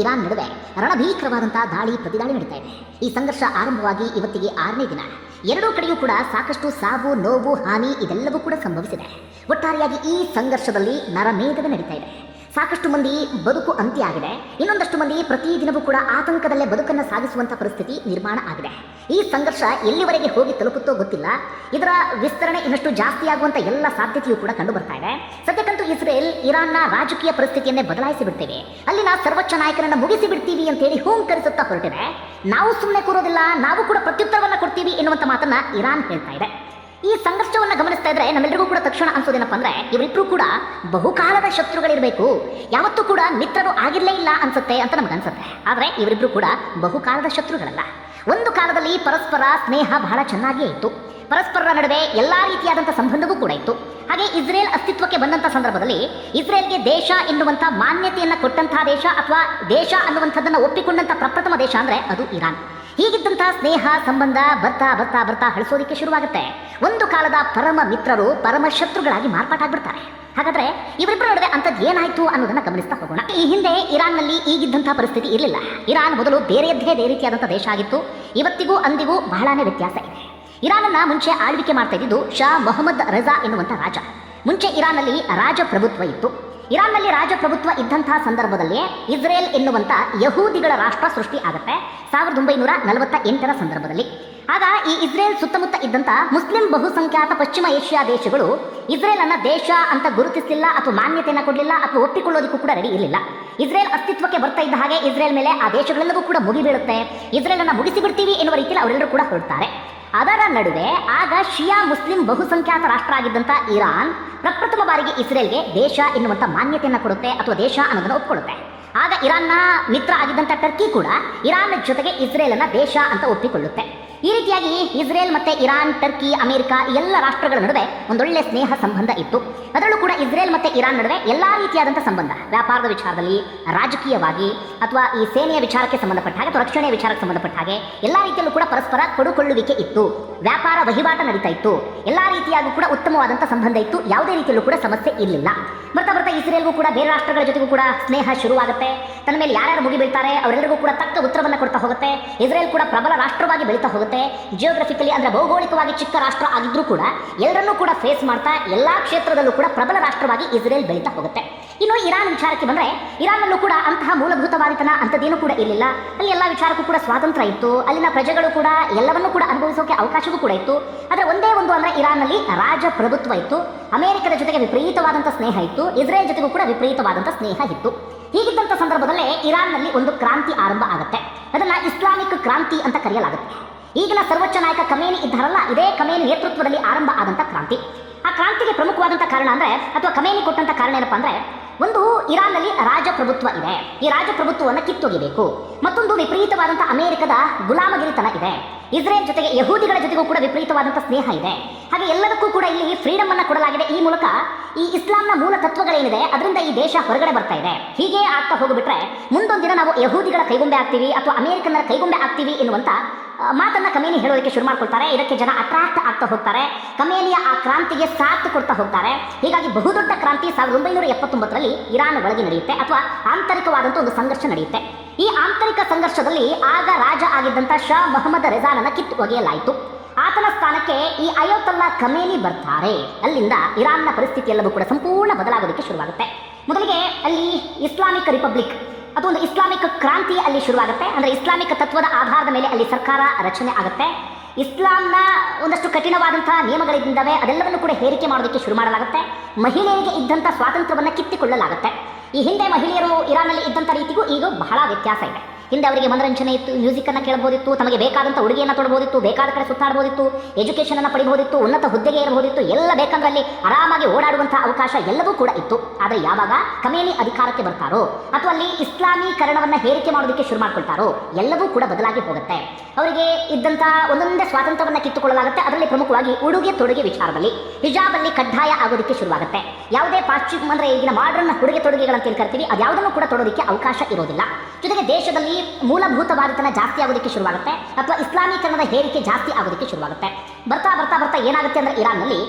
Iran ನಡುವೆ ರಣಭೀಕರವಾದಂತಹ ದಾಳಿ ಪ್ರತಿದಾಳಿ ನಡೀತಾ ಇದೆ. ಈ ಸಂಘರ್ಷ ಆರಂಭವಾಗಿ ಇವತ್ತಿಗೆ ಆರನೇ ದಿನ. ಎರಡೂ ಕಡೆಯೂ ಕೂಡ ಸಾಕಷ್ಟು ಸಾವು, ನೋವು, ಹಾನಿ ಇದೆಲ್ಲವೂ ಕೂಡ ಸಂಭವಿಸಿದೆ. ಒಟ್ಟಾರೆಯಾಗಿ ಈ ಸಂಘರ್ಷದಲ್ಲಿ ನರಮೇಧವೇ ನಡೀತಾ ಇದೆ. ಸಾಕಷ್ಟು ಮಂದಿ ಬದುಕು ಅಂತ್ಯ ಆಗಿದೆ. ಇನ್ನೊಂದಷ್ಟು ಮಂದಿ ಪ್ರತಿದಿನವೂ ಕೂಡ ಆತಂಕದಲ್ಲೇ ಬದುಕನ್ನು ಸಾಗಿಸುವಂತಹ ಪರಿಸ್ಥಿತಿ ನಿರ್ಮಾಣ ಆಗಿದೆ. ಈ ಸಂಘರ್ಷ ಎಲ್ಲಿವರೆಗೆ ಹೋಗಿ ತಲುಪುತ್ತೋ ಗೊತ್ತಿಲ್ಲ. ಇದರ ವಿಸ್ತರಣೆ ಇನ್ನಷ್ಟು ಜಾಸ್ತಿ ಆಗುವಂತಹ ಎಲ್ಲ ಸಾಧ್ಯತೆಯೂ ಕೂಡ ಕಂಡು ಬರ್ತಾ ಇದೆ. ಸದ್ಯಕ್ಕಂತೂ ಇಸ್ರೇಲ್ ಇರಾನ್ನ ರಾಜಕೀಯ ಪರಿಸ್ಥಿತಿಯನ್ನೇ ಬದಲಾಯಿಸಿ ಬಿಡ್ತೇವೆ ಅಲ್ಲಿನ ಸರ್ವೋಚ್ಚ ನಾಯಕರನ್ನ ಮುಗಿಸಿ ಬಿಡ್ತೀವಿ ಅಂತೇಳಿ ಹೂಂಕರಿಸುತ್ತಾ ಹೊರಟಿದೆ ನಾವು ಸುಮ್ಮನೆ ಕೂರೋದಿಲ್ಲ, ನಾವು ಕೂಡ ಪ್ರತ್ಯುತ್ತರವನ್ನ ಕೊಡ್ತೀವಿ ಎನ್ನುವಂಥ ಮಾತನ್ನ ಇರಾನ್ ಹೇಳ್ತಾ ಇದೆ. ಈ ಸಂಘರ್ಷವನ್ನ ಗಮನಿಸ್ತಾ ಇದ್ರೆ ನಮ್ಮೆಲ್ಲರಿಗೂ ಕೂಡ ತಕ್ಷಣ ಅನ್ಸೋದೇನಪ್ಪ ಅಂದ್ರೆ, ಇವರಿಬ್ರು ಕೂಡ ಬಹುಕಾಲದ ಶತ್ರುಗಳಿರಬೇಕು. ಯಾವತ್ತೂ ಕೂಡ ಮಿತ್ರರು ಆಗಿರ್ಲೇ ಇಲ್ಲ ಅನ್ಸುತ್ತೆ ಅಂತ ನಮ್ಗೆ ಅನ್ಸುತ್ತೆ. ಆದ್ರೆ ಇವರಿಬ್ರು ಕೂಡ ಬಹುಕಾಲದ ಶತ್ರುಗಳಲ್ಲ. ಒಂದು ಕಾಲದಲ್ಲಿ ಪರಸ್ಪರ ಸ್ನೇಹ ಬಹಳ ಚೆನ್ನಾಗಿಯೇ ಇತ್ತು. ಪರಸ್ಪರರ ನಡುವೆ ಎಲ್ಲ ರೀತಿಯಾದಂಥ ಸಂಬಂಧವೂ ಕೂಡ ಇತ್ತು. ಹಾಗೆ ಇಸ್ರೇಲ್ ಅಸ್ತಿತ್ವಕ್ಕೆ ಬಂದಂಥ ಸಂದರ್ಭದಲ್ಲಿ ಇಸ್ರೇಲ್ಗೆ ದೇಶ ಎನ್ನುವಂಥ ಮಾನ್ಯತೆಯನ್ನು ಕೊಟ್ಟಂತಹ ದೇಶ ಅಥವಾ ದೇಶ ಅನ್ನುವಂಥದ್ದನ್ನು ಒಪ್ಪಿಕೊಂಡಂಥ ಪ್ರಪ್ರಥಮ ದೇಶ ಅಂದ್ರೆ ಅದು ಇರಾನ್. ಹೀಗಿದ್ದಂತಹ ಸ್ನೇಹ, ಸಂಬಂಧ ಬರ್ತಾ ಬರ್ತಾ ಬರ್ತಾ ಹಳಿಸೋದಕ್ಕೆ ಶುರುವಾಗುತ್ತೆ. ಒಂದು ಕಾಲದ ಪರಮ ಮಿತ್ರರು ಪರಮ ಶತ್ರುಗಳಾಗಿ ಮಾರ್ಪಾಟಾಗ್ಬಿಡ್ತಾರೆ. ಹಾಗಾದ್ರೆ ಇವರಿಬ್ಬರ ನಡುವೆ ಅಂಥದ್ದು ಏನಾಯ್ತು ಅನ್ನೋದನ್ನ ಗಮನಿಸ್ತಾ ಹೋಗೋಣ. ಈ ಹಿಂದೆ ಇರಾನ್ನಲ್ಲಿ ಈಗಿದ್ದಂತಹ ಪರಿಸ್ಥಿತಿ ಇರಲಿಲ್ಲ. ಇರಾನ್ ಮೊದಲು ಬೇರೆಯದ್ದೇ ಬೇರೆ ರೀತಿಯಾದಂಥ ದೇಶ ಆಗಿತ್ತು. ಇವತ್ತಿಗೂ ಅಂದಿಗೂ ಬಹಳಾನೇ ವ್ಯತ್ಯಾಸ ಇದೆ. ಇರಾನನ್ನ ಮುಂಚೆ ಆಳ್ವಿಕೆ ಮಾಡ್ತಾ ಇದ್ದಿದ್ದು ಶಾ ಮೊಹಮ್ಮದ್ ರಜಾ ಎನ್ನುವಂಥ ರಾಜ. ಮುಂಚೆ ಇರಾನ್ನಲ್ಲಿ ರಾಜಪ್ರಭುತ್ವ ಇತ್ತು. ಇರಾನ್ನಲ್ಲಿ ರಾಜಪ್ರಭುತ್ವ ಇದ್ದಂತಹ ಸಂದರ್ಭದಲ್ಲಿ ಇಸ್ರೇಲ್ ಎನ್ನುವಂಥ ಯಹೂದಿಗಳ ರಾಷ್ಟ್ರ ಸೃಷ್ಟಿ ಆಗುತ್ತೆ ಸಾವಿರದ ಒಂಬೈನೂರ ನಲವತ್ತ ಎಂಟರ ಸಂದರ್ಭದಲ್ಲಿ. ಆಗ ಈ ಇಸ್ರೇಲ್ ಸುತ್ತಮುತ್ತ ಇದ್ದಂಥ ಮುಸ್ಲಿಂ ಬಹುಸಂಖ್ಯಾತ ಪಶ್ಚಿಮ ಏಷ್ಯಾ ದೇಶಗಳು ಇಸ್ರೇಲ್ ಅನ್ನ ದೇಶ ಅಂತ ಗುರುತಿಸಲಿಲ್ಲ ಅಥವಾ ಮಾನ್ಯತೆಯನ್ನು ಕೊಡಲಿಲ್ಲ ಅಥವಾ ಒಪ್ಪಿಕೊಳ್ಳೋದಕ್ಕೂ ಕೂಡ ರೆಡಿ ಇರಲಿಲ್ಲ. ಇಸ್ರೇಲ್ ಅಸ್ತಿತ್ವಕ್ಕೆ ಬರ್ತಾ ಇದ್ದ ಹಾಗೆ ಇಸ್ರೇಲ್ ಮೇಲೆ ಆ ದೇಶಗಳೆಲ್ಲವೂ ಕೂಡ ಮುಗಿಬೀಳುತ್ತೆ. ಇಸ್ರೇಲ್ ಅನ್ನ ಮುಗಿಸಿ ಬಿಡ್ತೀವಿ ಎನ್ನುವ ರೀತಿಯಲ್ಲಿ ಅವರೆಲ್ಲರೂ ಕೂಡ ಹೊರಡ್ತಾರೆ. ಅದರ ನಡುವೆ ಆಗ ಶಿಯಾ ಮುಸ್ಲಿಂ ಬಹುಸಂಖ್ಯಾತ ರಾಷ್ಟ್ರ ಆಗಿದ್ದಂಥ ಇರಾನ್ ಪ್ರಪ್ರಥಮ ಬಾರಿಗೆ ಇಸ್ರೇಲ್ಗೆ ದೇಶ ಎನ್ನುವಂಥ ಮಾನ್ಯತೆಯನ್ನು ಕೊಡುತ್ತೆ ಅಥವಾ ದೇಶ ಅನ್ನೋದನ್ನು ಒಪ್ಪಿಕೊಳ್ಳುತ್ತೆ ಆಗ ಇರಾನ್ನ ಮಿತ್ರ ಆಗಿದ್ದಂಥ ಟರ್ಕಿ ಕೂಡ ಇರಾನ್ ಜೊತೆಗೆ ಇಸ್ರೇಲ್ ಅನ್ನ ದೇಶ ಅಂತ ಒಪ್ಪಿಕೊಳ್ಳುತ್ತೆ. ಈ ರೀತಿಯಾಗಿ ಇಸ್ರೇಲ್ ಮತ್ತೆ ಇರಾನ್, ಟರ್ಕಿ, ಅಮೆರಿಕ ಎಲ್ಲ ರಾಷ್ಟ್ರಗಳ ನಡುವೆ ಒಂದೊಳ್ಳೆ ಸ್ನೇಹ ಸಂಬಂಧ ಇತ್ತು. ಅದರಲ್ಲೂ ಕೂಡ ಇಸ್ರೇಲ್ ಮತ್ತೆ ಇರಾನ್ ನಡುವೆ ಎಲ್ಲ ರೀತಿಯಾದಂಥ ಸಂಬಂಧ. ವ್ಯಾಪಾರದ ವಿಚಾರದಲ್ಲಿ, ರಾಜಕೀಯವಾಗಿ ಅಥವಾ ಈ ಸೇನೆಯ ವಿಚಾರಕ್ಕೆ ಸಂಬಂಧಪಟ್ಟ ಹಾಗೆ ಅಥವಾ ರಕ್ಷಣೆಯ ವಿಚಾರಕ್ಕೆ ಸಂಬಂಧಪಟ್ಟ ಹಾಗೆ ಎಲ್ಲ ರೀತಿಯಲ್ಲೂ ಕೂಡ ಪರಸ್ಪರ ಕೊಡುಕೊಳ್ಳುವಿಕೆ ಇತ್ತು. ವ್ಯಾಪಾರ ವಹಿವಾಟ ನಡೀತಾ ಇತ್ತು. ಎಲ್ಲ ರೀತಿಯಾಗೂ ಕೂಡ ಉತ್ತಮವಾದಂಥ ಸಂಬಂಧ ಇತ್ತು. ಯಾವುದೇ ರೀತಿಯಲ್ಲೂ ಕೂಡ ಸಮಸ್ಯೆ ಇರಲಿಲ್ಲ. ಬರ್ತಾ ಬರ್ತಾ ಇಸ್ರೇಲ್ಗೂ ಕೂಡ, ಬೇರೆ ರಾಷ್ಟ್ರಗಳ ಜೊತೆಗೂ ಕೂಡ ಸ್ನೇಹ ಶುರುವಾಗುತ್ತೆ. ತನ್ನ ಮೇಲೆ ಯಾರ್ಯಾರು ಮುಗಿ ಬೀಳ್ತಾರೆ, ಅವರೆಲ್ಲರಿಗೂ ಕೂಡ ತಕ್ಕ ಉತ್ತರವನ್ನು ಕೊಡ್ತಾ ಹೋಗುತ್ತೆ. ಇಸ್ರೇಲ್ ಕೂಡ ಪ್ರಬಲ ರಾಷ್ಟ್ರವಾಗಿ ಬೆಳೀತಾ ಹೋಗುತ್ತೆ. ಜಿಯೋಗ್ರಫಿಕಲಿ ಅಂದ್ರೆ ಭೌಗೋಳಿಕವಾಗಿ ಚಿಕ್ಕ ರಾಷ್ಟ್ರ ಆಗಿದ್ರೂ ಕೂಡ, ಎಲ್ಲರನ್ನೂ ಕೂಡ ಫೇಸ್ ಮಾಡ್ತಾ, ಎಲ್ಲಾ ಕ್ಷೇತ್ರದಲ್ಲೂ ಕೂಡ ಪ್ರಬಲ ರಾಷ್ಟ್ರವಾಗಿ ಇಸ್ರೇಲ್ ಬೆಳೀತಾ ಹೋಗುತ್ತೆ. ಇನ್ನು ಇರಾನ್ ವಿಚಾರಕ್ಕೆ ಬಂದ್ರೆ ಇರಾನ್ನಲ್ಲೂ ಕೂಡ ಅಂತಹ ಮೂಲಭೂತವಾದಿತನ ಅಂಥದ್ದೇನೂ ಕೂಡ ಇರಲಿಲ್ಲ ಅಲ್ಲಿ ಎಲ್ಲ ವಿಚಾರಕ್ಕೂ ಕೂಡ ಸ್ವಾತಂತ್ರ್ಯ ಇತ್ತು. ಅಲ್ಲಿನ ಪ್ರಜೆಗಳು ಕೂಡ ಎಲ್ಲವನ್ನೂ ಕೂಡ ಅನುಭವಿಸೋಕೆ ಅವಕಾಶವೂ ಕೂಡ ಇತ್ತು. ಆದರೆ ಒಂದೇ ಒಂದು ಅಂದ್ರೆ ಇರಾನ್ನಲ್ಲಿ ರಾಜಪ್ರಭುತ್ವ ಇತ್ತು. ಅಮೆರಿಕದ ಜೊತೆಗೆ ವಿಪರೀತವಾದಂಥ ಸ್ನೇಹ ಇತ್ತು. ಇಸ್ರೇಲ್ ಜೊತೆಗೂ ಕೂಡ ವಿಪರೀತವಾದಂಥ ಸ್ನೇಹ ಇತ್ತು. ಹೀಗಿದ್ದಂಥ ಸಂದರ್ಭದಲ್ಲೇ ಇರಾನ್ನಲ್ಲಿ ಒಂದು ಕ್ರಾಂತಿ ಆರಂಭ ಆಗುತ್ತೆ. ಅದನ್ನ ಇಸ್ಲಾಮಿಕ್ ಕ್ರಾಂತಿ ಅಂತ ಕರೆಯಲಾಗುತ್ತೆ. ಈಗಿನ ಸರ್ವೋಚ್ಚ ನಾಯಕ ಕಮೇನಿ ಇದ್ದಾರಲ್ಲ, ಇದೇ ಕಮೇನಿ ನೇತೃತ್ವದಲ್ಲಿ ಆರಂಭ ಆದಂಥ ಕ್ರಾಂತಿ. ಆ ಕ್ರಾಂತಿಗೆ ಪ್ರಮುಖವಾದಂಥ ಕಾರಣ ಅಂದ್ರೆ, ಅಥವಾ ಕಮೇನಿ ಕೊಟ್ಟಂತ ಕಾರಣ ಏನಪ್ಪಾ ಅಂದ್ರೆ ಒಂದು ಇರಾನ್ನಲ್ಲಿ ರಾಜಪ್ರಭುತ್ವ ಇದೆ. ಈ ರಾಜಪ್ರಭುತ್ವವನ್ನು ಕಿತ್ತೊಗಿಬೇಕು ಮತ್ತೊಂದು ವಿಪರೀತವಾದಂಥ ಅಮೆರಿಕದ ಗುಲಾಮಗಿರಿತನ ಇದೆ. ಇಸ್ರೇಲ್ ಜೊತೆಗೆ ಯಹೂದಿಗಳ ಜೊತೆಗೂ ಕೂಡ ವಿಪರೀತವಾದಂಥ ಸ್ನೇಹ ಇದೆ. ಹಾಗೆ ಎಲ್ಲದಕ್ಕೂ ಕೂಡ ಇಲ್ಲಿ ಫ್ರೀಡಮ್ ಅನ್ನು ಕೊಡಲಾಗಿದೆ. ಈ ಮೂಲಕ ಈ ಇಸ್ಲಾಂನ ಮೂಲ ತತ್ವಗಳೇನಿದೆ ಅದರಿಂದ ಈ ದೇಶ ಹೊರಗಡೆ ಬರ್ತಾ ಇದೆ. ಹೀಗೆ ಆಗ್ತಾ ಹೋಗಿಬಿಟ್ರೆ ಮುಂದೊಂದಿನ ನಾವು ಯಹೂದಿಗಳ ಕೈಗೊಂಬೆ ಆಗ್ತೀವಿ ಅಥವಾ ಅಮೆರಿಕನ್ನರ ಕೈಗೊಂಬೆ ಆಗ್ತೀವಿ ಎನ್ನುವಂತ ಆ, ಮಾತನ್ನ ಕಮೇನಿ ಹೇಳೋದಕ್ಕೆ ಶುರು ಮಾಡ್ಕೊಳ್ತಾರೆ. ಇದಕ್ಕೆ ಜನ ಅಟ್ರಾಕ್ಟ್ ಆಗ್ತಾ ಹೋಗ್ತಾರೆ. ಕಮೇನಿಯ ಆ ಕ್ರಾಂತಿಗೆ ಸಾಥ್ ಕೊಡ್ತಾ ಹೋಗ್ತಾರೆ. ಹೀಗಾಗಿ ಬಹುದೊಡ್ಡ ಕ್ರಾಂತಿ ಸಾವಿರದ ಒಂಬೈನೂರ ಎಪ್ಪತ್ತೊಂಬತ್ತರಲ್ಲಿ ಇರಾನ್ ಒಳಗೆ ನಡೆಯುತ್ತೆ ಅಥವಾ ಆಂತರಿಕವಾದಂಥ ಒಂದು ಸಂಘರ್ಷ ನಡೆಯುತ್ತೆ. ಈ ಆಂತರಿಕ ಸಂಘರ್ಷದಲ್ಲಿ ಆಗ ರಾಜ ಆಗಿದ್ದಂಥ ಶಾ ಮೊಹಮ್ಮದ್ ರೆಜಾನನ್ನ ಕಿತ್ತು ಒಗೆಯಲಾಯಿತು. ಆತನ ಸ್ಥಾನಕ್ಕೆ ಈ ಅಯೋತಲ್ಲಾ ಕಮೇನಿ ಬರ್ತಾರೆ. ಅಲ್ಲಿಂದ ಇರಾನ್ನ ಪರಿಸ್ಥಿತಿ ಎಲ್ಲವೂ ಕೂಡ ಸಂಪೂರ್ಣ ಬದಲಾಗೋದಕ್ಕೆ ಶುರುವಾಗುತ್ತೆ. ಮೊದಲಿಗೆ ಅಲ್ಲಿ ಇಸ್ಲಾಮಿಕ್ ರಿಪಬ್ಲಿಕ್ ಅಥವಾ ಒಂದು ಇಸ್ಲಾಮಿಕ್ ಕ್ರಾಂತಿ ಅಲ್ಲಿ ಶುರುವಾಗುತ್ತೆ. ಅಂದ್ರೆ ಇಸ್ಲಾಮಿಕ್ ತತ್ವದ ಆಧಾರದ ಮೇಲೆ ಅಲ್ಲಿ ಸರ್ಕಾರ ರಚನೆ ಆಗುತ್ತೆ. ಇಸ್ಲಾಂನ ಒಂದಷ್ಟು ಕಠಿಣವಾದಂತಹ ನಿಯಮಗಳಿದ್ದಾವೆ ಅದೆಲ್ಲವನ್ನು ಕೂಡ ಹೇರಿಕೆ ಮಾಡೋದಕ್ಕೆ ಶುರು ಮಾಡಲಾಗುತ್ತೆ. ಮಹಿಳೆಯರಿಗೆ ಇದ್ದಂಥ ಸ್ವಾತಂತ್ರ್ಯವನ್ನು ಕಿತ್ತಿಕೊಳ್ಳಲಾಗುತ್ತೆ. ಈ ಹಿಂದೆ ಮಹಿಳೆಯರು ಇರಾನಲ್ಲಿ ಇದ್ದಂಥ ರೀತಿಗೂ ಈಗ ಬಹಳ ವ್ಯತ್ಯಾಸ ಇದೆ. ಹಿಂದೆ ಅವರಿಗೆ ಮನರಂಜನೆ ಇತ್ತು ಮ್ಯೂಸಿಕ್ ಅನ್ನ ಕೇಳಬಹುದಿತ್ತು ತಮಗೆ ಬೇಕಾದಂಥ ಉಡುಗೆಯನ್ನು ತೊಡಬಹುದಿತ್ತು ಬೇಕಾದ ಕಡೆ ಸುತ್ತಾಡಬಹುದಿತ್ತು ಎಜುಕೇಶನ್ ಅನ್ನ ಪಡಿಬಹುದಿತ್ತು ಉನ್ನತ ಹುದ್ದೆಗೆ ಇರಬಹುದಿತ್ತು ಎಲ್ಲ ಬೇಕಂದ್ರೆ ಅಲ್ಲಿ ಆರಾಮಾಗಿ ಓಡಾಡುವಂತಹ ಅವಕಾಶ ಎಲ್ಲವೂ ಕೂಡ ಇತ್ತು. ಆದರೆ ಯಾವಾಗ ಕಮೇಲಿ ಅಧಿಕಾರಕ್ಕೆ ಬರ್ತಾರೋ ಅಥವಾ ಅಲ್ಲಿ ಇಸ್ಲಾಮೀಕರಣವನ್ನ ಹೇರಿಕೆ ಮಾಡೋದಕ್ಕೆ ಶುರು ಮಾಡ್ಕೊಳ್ತಾರೋ ಎಲ್ಲವೂ ಕೂಡ ಬದಲಾಗಿ ಹೋಗುತ್ತೆ. ಅವರಿಗೆ ಇದ್ದಂಥ ಒಂದೊಂದೇ ಸ್ವಾತಂತ್ರ್ಯವನ್ನ ಕಿತ್ತುಕೊಳ್ಳಲಾಗುತ್ತೆ. ಅದರಲ್ಲಿ ಪ್ರಮುಖವಾಗಿ ಉಡುಗೆ ತೊಡುಗೆ ವಿಚಾರದಲ್ಲಿ ಹಿಜಾಬ್ ಅಲ್ಲಿ ಕಡ್ಡಾಯ ಆಗೋದಕ್ಕೆ ಶುರುವಾಗುತ್ತೆ. ಯಾವುದೇ ಪಾಶ್ಚಿಮ ಅಂದ್ರೆ ಈಗಿನ ಮಾಡರ್ನ್ ಉಡುಗೆ ತೊಡುಗೆಗಳಂತ ಏನ್ ಕರಿತೀವಿ, ಅದ್ಯಾವುದನ್ನು ಕೂಡ ತೊಡೋದಕ್ಕೆ ಅವಕಾಶ ಇರೋದಿಲ್ಲ. ಜೊತೆಗೆ ದೇಶದಲ್ಲಿ ಮೂಲಭೂತವಾದಿತನ ಜಾಸ್ತಿ ಆಗೋದಕ್ಕೆ ಶುರುವಾಗುತ್ತೆ ಅಥವಾ ಇಸ್ಲಾಮೀಕರಣದ ಹೇರಿಕೆ ಜಾಸ್ತಿ ಆಗೋದಕ್ಕೆ ಶುರುವಾಗುತ್ತೆ. ಬರ್ತಾ ಬರ್ತಾ ಬರ್ತಾ ಏನಾಗುತ್ತೆ ಅಂದ್ರೆ ಇರಾನ್ನಲ್ಲಿ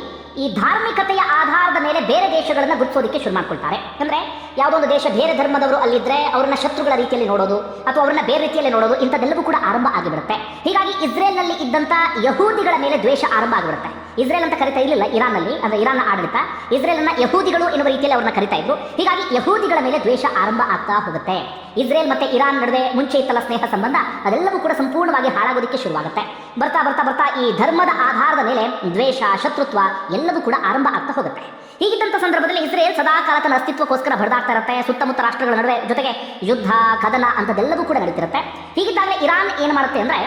ಈ ಧಾರ್ಮಿಕತೆಯ ಆಧಾರದ ಮೇಲೆ ಬೇರೆ ದೇಶಗಳನ್ನ ಗುರುತಿಸೋದಕ್ಕೆ ಶುರು ಮಾಡ್ಕೊಳ್ತಾರೆ. ಅಂದ್ರೆ ಯಾವುದೋ ಒಂದು ದೇಶ ಬೇರೆ ಧರ್ಮದವರು ಅಲ್ಲಿದ್ರೆ ಅವ್ರನ್ನ ಶತ್ರುಗಳ ರೀತಿಯಲ್ಲಿ ನೋಡೋದು ಅಥವಾ ಅವ್ರನ್ನ ಬೇರೆ ರೀತಿಯಲ್ಲಿ ನೋಡೋದು ಇಂಥದ್ದೆಲ್ಲವೂ ಕೂಡ ಆರಂಭ ಆಗಿಬಿಡುತ್ತೆ. ಹೀಗಾಗಿ ಇಸ್ರೇಲ್ನಲ್ಲಿ ಇದ್ದಂತ ಯಹೂದಿಗಳ ಮೇಲೆ ದ್ವೇಷ ಆರಂಭ ಆಗಿಬಿಡುತ್ತೆ. ಇಸ್ರೇಲ್ ಅಂತ ಕರಿತಾ ಇರಲಿಲ್ಲ ಇರಾನ್ನಲ್ಲಿ, ಅಂದ್ರೆ ಇರಾನ್ ಆಡಳಿತ. ಇಸ್ರೇಲ್ನ ಯಹೂದಿಗಳು ಎನ್ನುವ ರೀತಿಯಲ್ಲಿ ಅವ್ರನ್ನ ಕರಿತಾ ಇದ್ರು. ಹೀಗಾಗಿ ಯಹೂದಿಗಳ ಮೇಲೆ ದ್ವೇಷ ಆರಂಭ ಆಗ್ತಾ ಹೋಗುತ್ತೆ. ಇಸ್ರೇಲ್ ಮತ್ತೆ ಇರಾನ್ ನಡುವೆ ಮುಂಚೆ ಇತ್ತಲ್ಲ ಸ್ನೇಹ ಸಂಬಂಧ ಅದೆಲ್ಲವೂ ಕೂಡ ಸಂಪೂರ್ಣವಾಗಿ ಹಾಳಾಗೋದಕ್ಕೆ ಶುರುವಾಗುತ್ತೆ. ಬರ್ತಾ ಬರ್ತಾ ಬರ್ತಾ ಈ ಧರ್ಮದ ಆಧಾರದ ಮೇಲೆ ದ್ವೇಷ, ಶತ್ರುತ್ವ ಎಲ್ಲವೂ ಕೂಡ ಆರಂಭ ಆಗ್ತಾ ಹೋಗುತ್ತೆ. ಹೀಗಿದ್ದಂಥ ಸಂದರ್ಭದಲ್ಲಿ ಇಸ್ರೇಲ್ ಸದಾ ಕಾಲ ತನ್ನ ಅಸ್ತಿತ್ವಕ್ಕೋಸ್ಕರ ಬಡದಾಡ್ತಾ ಇರುತ್ತೆ. ಸುತ್ತಮುತ್ತ ರಾಷ್ಟ್ರಗಳ ನಡುವೆ ಜೊತೆಗೆ ಯುದ್ಧ, ಕದನ ಅಂಥದ್ದೆಲ್ಲವೂ ಕೂಡ ನಡೀತಿರುತ್ತೆ. ಹೀಗಿದ್ದಾಗಲೇ ಇರಾನ್ ಏನು ಮಾಡುತ್ತೆ ಅಂದ್ರೆ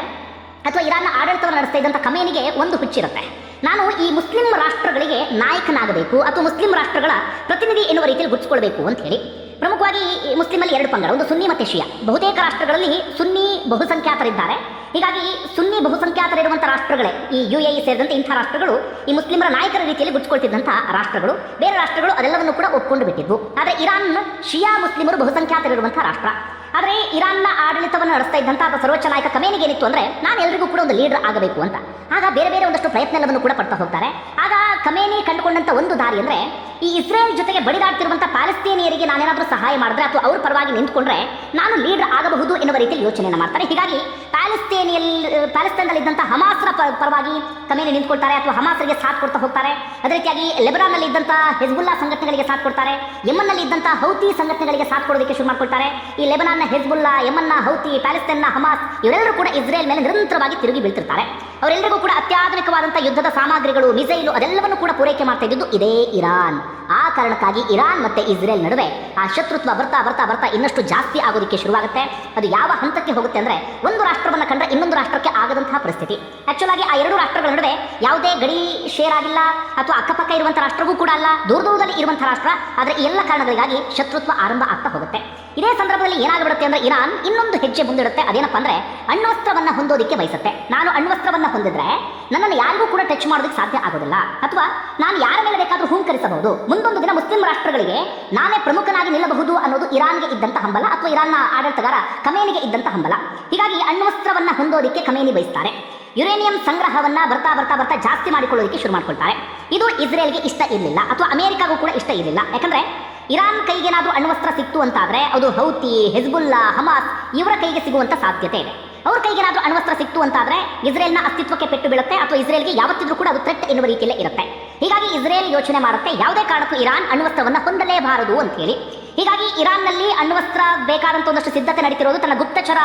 ಅಥವಾ ಇರಾನ್ನ ಆಡಳಿತವನ್ನು ನಡೆಸ್ತಾ ಇದ್ದಂಥ ಕಮೇನಿಗೆ ಒಂದು ಹುಚ್ಚಿರುತ್ತೆ. ನಾನು ಈ ಮುಸ್ಲಿಂ ರಾಷ್ಟ್ರಗಳಿಗೆ ನಾಯಕನಾಗಬೇಕು ಅಥವಾ ಮುಸ್ಲಿಂ ರಾಷ್ಟ್ರಗಳ ಪ್ರತಿನಿಧಿ ಎನ್ನುವ ರೀತಿಯಲ್ಲಿ ಗುರುತಿಸ್ಕೊಳ್ಬೇಕು ಅಂತ ಹೇಳಿ ಪ್ರಮುಖವಾಗಿ ಮುಸ್ಲಿಮಲ್ಲಿ ಎರಡು ಪಂಗಡ, ಒಂದು ಸುನ್ನಿ ಮತ್ತು ಶಿಯಾ. ಬಹುತೇಕ ರಾಷ್ಟ್ರಗಳಲ್ಲಿ ಸುನ್ನಿ ಬಹುಸಂಖ್ಯಾತರಿದ್ದಾರೆ. ಹೀಗಾಗಿ ಸುನ್ನಿ ಬಹುಸಂಖ್ಯಾತರಿರುವಂಥ ರಾಷ್ಟ್ರಗಳೇ, ಈ ಯು ಎ ಇ ಸೇರಿದಂತೆ ಇಂಥ ರಾಷ್ಟ್ರಗಳು ಈ ಮುಸ್ಲಿಮರ ನಾಯಕರ ರೀತಿಯಲ್ಲಿ ಗುರುತಿಸ್ಕೊಳ್ತಿದ್ದಂಥ ರಾಷ್ಟ್ರಗಳು. ಬೇರೆ ರಾಷ್ಟ್ರಗಳು ಅದೆಲ್ಲವನ್ನು ಕೂಡ ಒಪ್ಪಿಕೊಂಡು ಬಿಟ್ಟಿದ್ವು. ಆದರೆ ಇರಾನ್ ಶಿಯಾ ಮುಸ್ಲಿಮರು ಬಹುಸಂಖ್ಯಾತರಿರುವಂಥ ರಾಷ್ಟ್ರ. ಆದರೆ ಇರಾನ್ನ ಆಡಳಿತವನ್ನು ನಡೆಸ್ತಾ ಇದ್ದಂಥ ಅಥವಾ ಸರ್ವೋಚ್ಚ ನಾಯಕ ಕಮೇನಿಗೆ ಏನಿತ್ತು ಅಂದ್ರೆ, ನಾನು ಎಲ್ರಿಗೂ ಕೂಡ ಒಂದು ಲೀಡರ್ ಆಗಬೇಕು ಅಂತ. ಆಗ ಬೇರೆ ಬೇರೆ ಒಂದಷ್ಟು ಪ್ರಯತ್ನ ಎಲ್ಲವನ್ನು ಕೂಡ ಪಡ್ತಾ ಹೋಗ್ತಾರೆ. ಆಗ ಕಮೇನಿ ಕಂಡುಕೊಂಡಂಥ ಒಂದು ದಾರಿ ಅಂದ್ರೆ, ಈ ಇಸ್ರೇಲ್ ಜೊತೆಗೆ ಬಡಿದಾಡ್ತಿರುವಂಥ ಪ್ಯಾಲೆಸ್ತೀನಿಯರಿಗೆ ನಾನೇನಾದರೂ ಸಹಾಯ ಮಾಡಿದ್ರೆ ಅಥವಾ ಅವ್ರ ಪರವಾಗಿ ನಿಂತ್ಕೊಂಡ್ರೆ ನಾನು ಲೀಡರ್ ಆಗಬಹುದು ಎನ್ನುವ ರೀತಿಯಲ್ಲಿ ಯೋಚನೆಯನ್ನು ಮಾಡ್ತಾರೆ. ಹೀಗಾಗಿ ಪ್ಯಾಲೆಸ್ತೀನಿಯಲ್ಲಿ ಪ್ಯಾಲೆಸ್ತೈನಲ್ಲಿದ್ದಂಥ ಹಮಾಸ್ರ ಪರವಾಗಿ ಕಮೇನಿ ನಿಂತ್ಕೊಳ್ತಾರೆ ಅಥವಾ ಹಮಾಸ್ರಿಗೆ ಸಾಥ್ ಕೊಡ್ತಾ ಹೋಗ್ತಾರೆ. ಅದೇ ರೀತಿಯಾಗಿ ಲೆಬನಾನ್ನಲ್ಲಿ ಇದ್ದಂಥ ಹೆಜ್ಬುಲ್ಲಾ ಸಂಘಟನೆಗಳಿಗೆ ಸಾಥ್ ಕೊಡ್ತಾರೆ. ಯಮನ್ನಲ್ಲಿ ಇದ್ದಂಥ ಹೌತಿ ಸಂಘಟನೆಗಳಿಗೆ ಸಾಥ್ ಕೊಡೋದಕ್ಕೆ ಶುರು ಮಾಡ್ಕೊಳ್ತಾರೆ. ಈ ಲೆಬನಾನ್ನ ಹೆಜ್ಬುಲ್ಲಾ, ಯಮನ್ನ, ಹೌತಿ, ಪ್ಯಾಲೆಸ್ತೈನ್ನ, ಹಮಾಸ್ ಇವರೆಲ್ಲರೂ ಕೂಡ ಇಸ್ರೇಲ್ ಮೇಲೆ ನಿರಂತರವಾಗಿ ತಿರುಗಿ ಬೀಳ್ತಿರ್ತಾರೆ. ಅವರೆಲ್ಲರಿಗೂ ಕೂಡ ಅತ್ಯಾಧುನಿಕವಾದಂಥ ಯುದ್ಧದ ಸಾಮಗ್ರಿಗಳು, ಮಿಸೈಲು ಅದೆಲ್ಲವನ್ನು ಕೂಡ ಪೂರೈಕೆ ಮಾಡ್ತಾ ಇದ್ದಿದ್ದು ಇದೇ ಇರಾನ್. ಆ ಕಾರಣಕ್ಕಾಗಿ ಇರಾನ್ ಮತ್ತೆ ಇಸ್ರೇಲ್ ನಡುವೆ ಆ ಶತ್ರುತ್ವ ಬರ್ತಾ ಬರ್ತಾ ಬರ್ತಾ ಇನ್ನಷ್ಟು ಜಾಸ್ತಿ ಆಗೋದಕ್ಕೆ ಶುರುವಾಗುತ್ತೆ. ಅದು ಯಾವ ಹಂತಕ್ಕೆ ಹೋಗುತ್ತೆ ಅಂದ್ರೆ ಒಂದು ರಾಷ್ಟ್ರವನ್ನು ಕಂಡ್ರೆ ಇನ್ನೊಂದು ರಾಷ್ಟ್ರಕ್ಕೆ ಆಗದಂತಹ ಪರಿಸ್ಥಿತಿ. ಆಕ್ಚುಲ್ ಆಗಿ ಆ ಎರಡು ರಾಷ್ಟ್ರಗಳ ನಡುವೆ ಯಾವುದೇ ಗಡಿ ಶೇರ್ ಆಗಿಲ್ಲ ಅಥವಾ ಅಕ್ಕಪಕ್ಕ ಇರುವಂತಹ ರಾಷ್ಟ್ರವೂ ಕೂಡ ಅಲ್ಲ ದೂರ ದೂರದಲ್ಲಿ ಇರುವಂತಹ ರಾಷ್ಟ್ರ. ಆದರೆ ಈ ಎಲ್ಲ ಕಾರಣಗಳಿಗಾಗಿ ಶತ್ರುತ್ವ ಆರಂಭ ಆಗ್ತಾ ಹೋಗುತ್ತೆ. ಇದೇ ಸಂದರ್ಭದಲ್ಲಿ ಏನಾಗ್ಬಿಡುತ್ತೆ ಅಂದ್ರೆ ಇರಾನ್ ಇನ್ನೊಂದು ಹೆಜ್ಜೆ ಮುಂದಿಡುತ್ತೆ. ಅದೇನಪ್ಪ ಅಂದ್ರೆ ಅಣ್ವಸ್ತ್ರವನ್ನ ಹೊಂದೋದಿಕ್ಕೆ ಬಯಸುತ್ತೆ. ನಾನು ಅಣ್ವಸ್ತ್ರವನ್ನ ಹೊಂದಿದ್ರೆ ನನ್ನನ್ನು ಯಾರಿಗೂ ಕೂಡ ಟಚ್ ಮಾಡೋದಕ್ಕೆ ಸಾಧ್ಯ ಆಗೋದಿಲ್ಲ. ಅಥವಾ ನಾನು ಯಾರ ಮೇಲೆ ಬೇಕಾದರೂ ಹೂಂಕರಿಸಬಹುದು. ಮುಂದೊಂದು ದಿನ ಮುಸ್ಲಿಂ ರಾಷ್ಟ್ರಗಳಿಗೆ ನಾನೇ ಪ್ರಮುಖನಾಗಿ ನಿಲ್ಲಬಹುದು ಅನ್ನೋದು ಇರಾನ್ಗೆ ಇದ್ದಂತ ಹಂಬಲ ಅಥವಾ ಇರಾನ್ನ ಆಡಳಿತಗಾರ ಕಮೇನಿಗೆ ಇದ್ದಂತ ಹಂಬಲ. ಹೀಗಾಗಿ ಅಣ್ವಸ್ತ್ರವನ್ನ ಹೊಂದೋದಿಕ್ಕೆ ಕಮೇನಿ ಬಯಸ್ತಾರೆ. ಯುರೇನಿಯಂ ಸಂಗ್ರಹವನ್ನ ಬರ್ತಾ ಬರ್ತಾ ಬರ್ತಾ ಜಾಸ್ತಿ ಮಾಡಿಕೊಳ್ಳೋದಕ್ಕೆ ಶುರು ಮಾಡ್ಕೊಳ್ತಾರೆ. ಇದು ಇಸ್ರೇಲ್ಗೆ ಇಷ್ಟ ಇರಲಿಲ್ಲ. ಅಥವಾ ಅಮೆರಿಕಾಗೂ ಕೂಡ ಇಷ್ಟ ಇರಲಿಲ್ಲ. ಯಾಕಂದ್ರೆ ಇರಾನ್ ಕೈಗೇನಾದರೂ ಅಣ್ವಸ್ತ್ರ ಸಿಕ್ತು ಅಂತಾದರೆ ಅದು ಹೌತಿ, ಹೆಜ್ಬುಲ್ಲಾ, ಹಮಾಸ್ ಇವರ ಕೈಗೆ ಸಿಗುವಂಥ ಸಾಧ್ಯತೆ ಇದೆ. ಅವ್ರ ಕೈಗೇನಾದರೂ ಅಣ್ವಸ್ತ್ರ ಸಿಕ್ತು ಅಂತಾದರೆ ಇಸ್ರೇಲ್ನ ಅಸ್ತಿತ್ವಕ್ಕೆ ಪೆಟ್ಟು ಬೀಳುತ್ತೆ ಅಥವಾ ಇಸ್ರೇಲ್ಗೆ ಯಾವತ್ತಿದ್ರೂ ಕೂಡ ಅದು ಥ್ರೆಟ್ ಎನ್ನುವ ರೀತಿಯಲ್ಲೇ ಇರುತ್ತೆ. ಹೀಗಾಗಿ ಇಸ್ರೇಲ್ ಯೋಚನೆ ಮಾಡುತ್ತೆ ಯಾವುದೇ ಕಾರಣಕ್ಕೂ ಇರಾನ್ ಅಣ್ವಸ್ತ್ರವನ್ನು ಹೊಂದಲೇಬಾರದು ಅಂತ ಹೇಳಿ ಹೀಗಾಗಿ ಇರಾನ್ನಲ್ಲಿ ಅಣ್ವಸ್ತ್ರ ಬೇಕಾದಂಥ ಒಂದಷ್ಟು ಸಿದ್ಧತೆ ನಡೀತಿರೋದು ತನ್ನ ಗುಪ್ತಚರ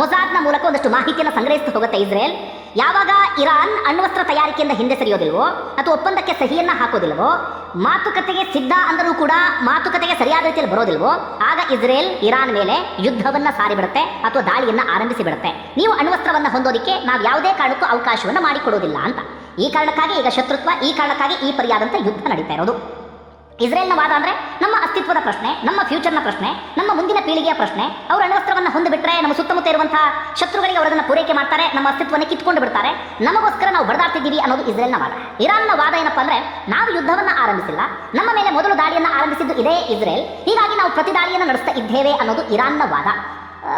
ಮೊಸಾದ್ನ ಮೂಲಕ ಒಂದಷ್ಟು ಮಾಹಿತಿಯನ್ನು ಸಂಗ್ರಹಿಸ್ತಾ ಹೋಗುತ್ತೆ ಇಸ್ರೇಲ್. ಯಾವಾಗ ಇರಾನ್ ಅಣ್ವಸ್ತ್ರ ತಯಾರಿಕೆಯಿಂದ ಹಿಂದೆ ಸರಿಯೋದಿಲ್ವೋ ಅಥವಾ ಒಪ್ಪಂದಕ್ಕೆ ಸಹಿಯನ್ನ ಹಾಕೋದಿಲ್ವೋ, ಮಾತುಕತೆಗೆ ಸಿದ್ಧ ಅಂದರೂ ಕೂಡ ಮಾತುಕತೆಗೆ ಸರಿಯಾದ ರೀತಿಯಲ್ಲಿ ಬರೋದಿಲ್ವೋ, ಆಗ ಇಸ್ರೇಲ್ ಇರಾನ್ ಮೇಲೆ ಯುದ್ಧವನ್ನ ಸಾರಿಬಿಡುತ್ತೆ ಅಥವಾ ದಾಳಿಯನ್ನ ಆರಂಭಿಸಿ ಬಿಡುತ್ತೆ. ನೀವು ಅಣ್ವಸ್ತ್ರವನ್ನ ಹೊಂದೋದಿಕ್ಕೆ ನಾವು ಯಾವುದೇ ಕಾರಣಕ್ಕೂ ಅವಕಾಶವನ್ನು ಮಾಡಿಕೊಡೋದಿಲ್ಲ ಅಂತ. ಈ ಕಾರಣಕ್ಕಾಗಿ ಈಗ ಶತ್ರುತ್ವ, ಈ ಕಾರಣಕ್ಕಾಗಿ ಈ ಪರಿಯಾದಂಥ ಯುದ್ಧ ನಡೀತಾ ಇರೋದು. ಇಸ್ರೇಲ್ನ ವಾದ ಅಂದ್ರೆ ನಮ್ಮ ಅಸ್ತಿತ್ವದ ಪ್ರಶ್ನೆ, ನಮ್ಮ ಫ್ಯೂಚರ್ನ ಪ್ರಶ್ನೆ, ನಮ್ಮ ಮುಂದಿನ ಪೀಳಿಗೆಯ ಪ್ರಶ್ನೆ. ಅವರು ಅಣ್ವಸ್ತ್ರವನ್ನು ಹೊಂದಿಬಿಟ್ರೆ ನಮ್ಮ ಸುತ್ತಮುತ್ತ ಇರುವಂತಹ ಶತ್ರುಗಳಿಗೆ ಅವರದನ್ನು ಪೂರೈಕೆ ಮಾಡ್ತಾರೆ, ನಮ್ಮ ಅಸ್ತಿತ್ವವನ್ನು ಕಿತ್ಕೊಂಡು ಬಿಡ್ತಾರೆ. ನಮಗೋಸ್ಕರ ನಾವು ಬಡದಾಡ್ತಿದ್ದೀವಿ ಅನ್ನೋದು ಇಸ್ರೇಲ್ನ ವಾದ. ಇರಾನ್ನ ವಾದ ಏನಪ್ಪಾ ಅಂದ್ರೆ ನಾವು ಯುದ್ಧವನ್ನ ಆರಂಭಿಸಿಲ್ಲ, ನಮ್ಮ ಮೇಲೆ ಮೊದಲು ದಾಳಿಯನ್ನು ಆರಂಭಿಸಿದ್ದು ಇದೇ ಇಸ್ರೇಲ್. ಹೀಗಾಗಿ ನಾವು ಪ್ರತಿ ದಾಳಿಯನ್ನು ನಡೆಸ್ತಾ ಇದ್ದೇವೆ ಅನ್ನೋದು ಇರಾನ್ನ ವಾದ.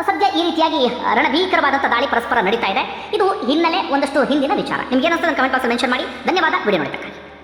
ಸದ್ಯ ಈ ರೀತಿಯಾಗಿ ರಣಭೀಕರವಾದಂಥ ದಾಳಿ ಪರಸ್ಪರ ನಡೀತಾ ಇದೆ. ಇದು ಹಿನ್ನೆಲೆ ಒಂದಷ್ಟು ಹಿಂದಿನ ವಿಚಾರ. ನಿಮ್ಗೆ ಏನಿಸ್ತದೆ ಕಮೆಂಟ್ ಬಾಕ್ಸ್ ಮೆನ್ಷನ್ ಮಾಡಿ. ಧನ್ಯವಾದ. ವಿಡಿಯೋ ನೋಡಿದ್ದಕ್ಕೆ